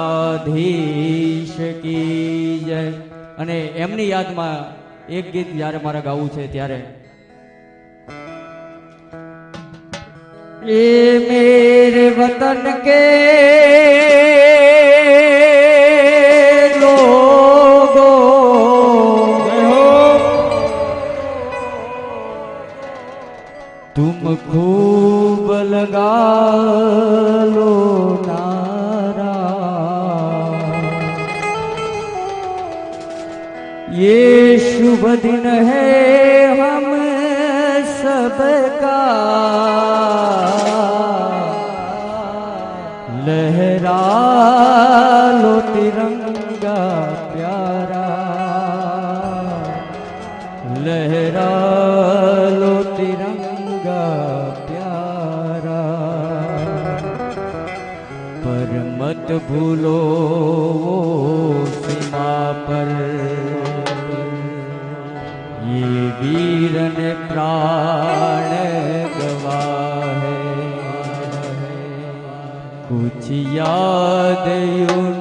આધીશ કી જય અને એમની યાદમાં એક ગીત જ્યારે મારે ગાવું છે ત્યારે એ મેરે વતન કે લોગો तुम खूब लगा लो नारा ये शुभ दिन है हम सबका। लहरा लो तिरंगा प्यारा। लहरा लो तिरंगा प्यारा। पर मत भूलो सीमा पर। वीर ने प्राण गवा है कुछ याद यूने